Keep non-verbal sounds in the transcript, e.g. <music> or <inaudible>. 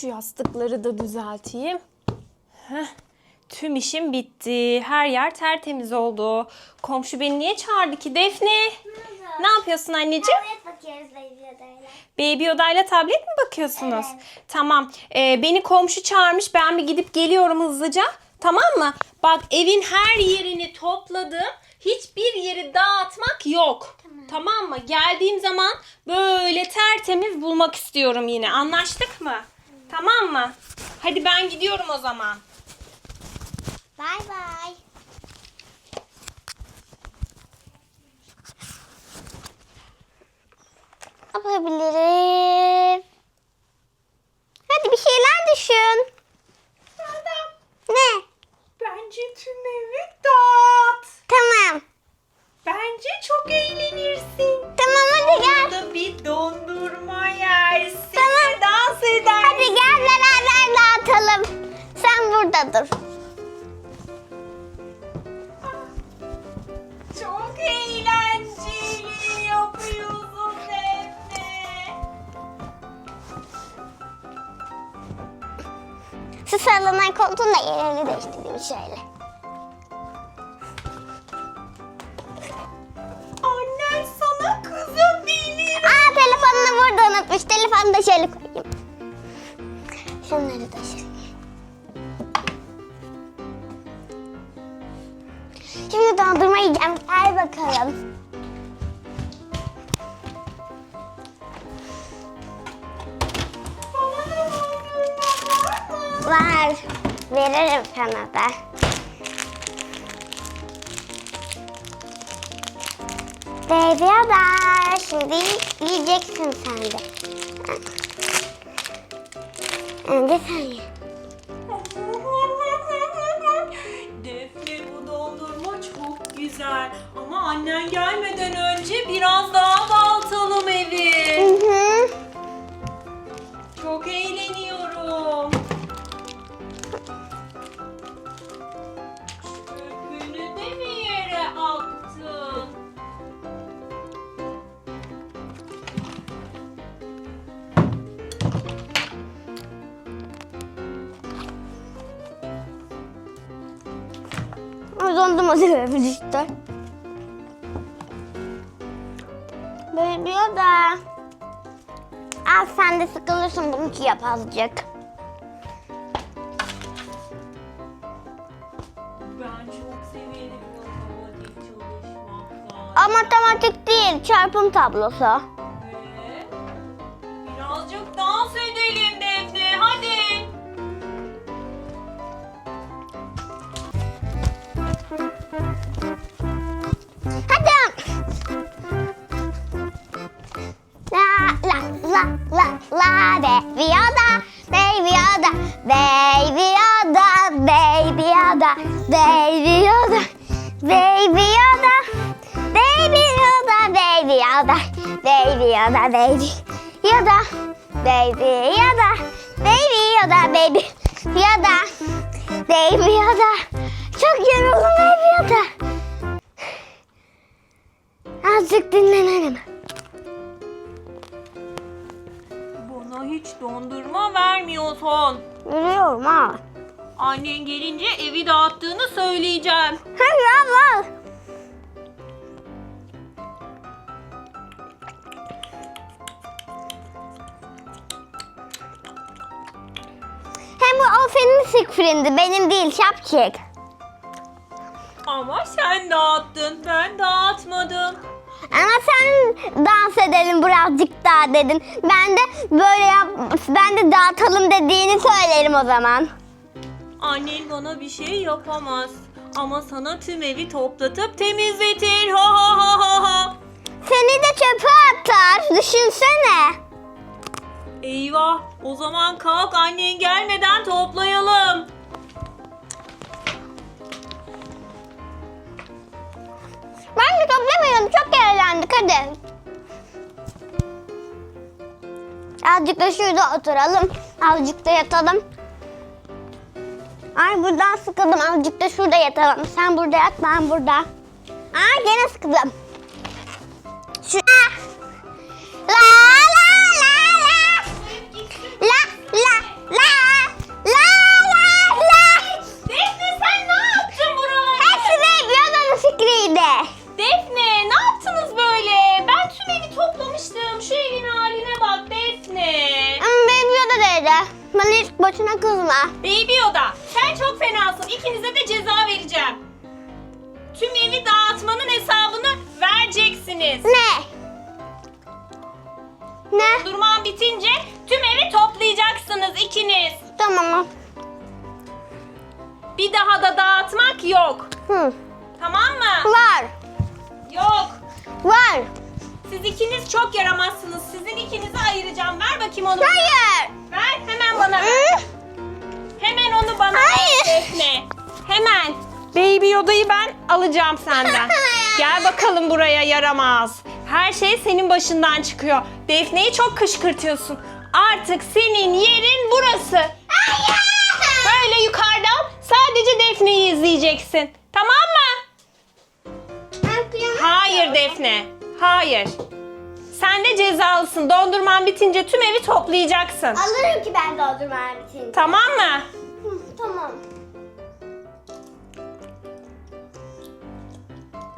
şu yastıkları da düzelteyim. Heh. Tüm işim bitti. Her yer tertemiz oldu. Komşu beni niye çağırdı ki Defne? Ne yapıyorsun anneciğim? Tablet bakıyoruz Baby Yoda'yla. Baby odayla tablet mi bakıyorsunuz? Evet. Tamam. Ee, beni komşu çağırmış. Ben bir gidip geliyorum hızlıca. Tamam mı? Bak evin her yerini topladım. Hiçbir yeri dağıtmak yok. Tamam. mı? Geldiğim zaman böyle tertemiz bulmak istiyorum yine. Anlaştık mı? Tamam mı? Hadi ben gidiyorum o zaman. Bay bay. Yapabilirim. Hadi bir şeyler düşün. Ne? Bence tüm evi dağıt. Tamam. Bence çok eğlenirsin. Tamam hadi gel. Burada Sen burada dur. Çok eğlenceli yapıyorsun Defne. Şu sallanan koltuğun da yerini değiştireyim şöyle. Annen sana kızabilir. Aa telefonunu burada unutmuş. Telefonu da şöyle koyayım. Şunları da şöyle. Şimdi dondurma yiyeceğim. Gel bakalım. Var. Veririm sana da. Baby da şimdi yiyeceksin sen de. Önce sen ye. Annen gelmeden önce biraz daha dağıtalım Hı evi. hı. Çok eğleniyorum. Çöpünü de mi yere attın? Dondurma sebebi işte. Baby da. Al sen de sıkılırsın bunu yap azıcık. Ben çok severim matematik çalışmaktan. Ama matematik değil çarpım tablosu. ya da baby ya da baby ya da baby ya da baby ya da baby ya da çok yoruldum baby ya da azıcık dinlenelim. Bana hiç dondurma vermiyorsun. Veriyorum ha. Annen gelince evi dağıttığını söyleyeceğim. Hayır Allah. Bu o senin benim değil şapçık. Ama sen dağıttın ben dağıtmadım. Ama sen dans edelim birazcık daha dedin. Ben de böyle yap, ben de dağıtalım dediğini söylerim o zaman. Annen bana bir şey yapamaz. Ama sana tüm evi toplatıp temizletir. Ha ha ha ha ha. Seni de çöpe atar. Düşünsene. Eyvah. O zaman kalk annen gelmeden toplayalım. Ben de toplamayalım. Çok eğlendik hadi. Azıcık da şurada oturalım. Azıcık da yatalım. Ay buradan sıkıldım. Azıcık da şurada yatalım. Sen burada yat ben burada. Ay gene sıkıldım. Şu... La la Bana hiç boşuna kızma. Baby Yoda sen çok fenasın. İkinize de ceza vereceğim. Tüm evi dağıtmanın hesabını vereceksiniz. Ne? Ne? Durman bitince tüm evi toplayacaksınız ikiniz. Tamam. Bir daha da dağıtmak yok. Hı. Tamam mı? Var. Yok. Var. Siz ikiniz çok yaramazsınız. Sizin ikinizi ayıracağım. Ver bakayım onu. Hayır. Ver hemen bana ver. Hı? Hemen onu bana Hayır. ver Defne. Hemen. Baby Yoda'yı ben alacağım senden. <laughs> Gel bakalım buraya yaramaz. Her şey senin başından çıkıyor. Defne'yi çok kışkırtıyorsun. Artık senin yerin burası. Böyle yukarıdan sadece Defne'yi izleyeceksin. Tamam mı? Hayır Defne. Hayır. Sen de cezalısın. Dondurman bitince tüm evi toplayacaksın. Alırım ki ben doldurma bitince. Tamam mı? Hı, Tamam.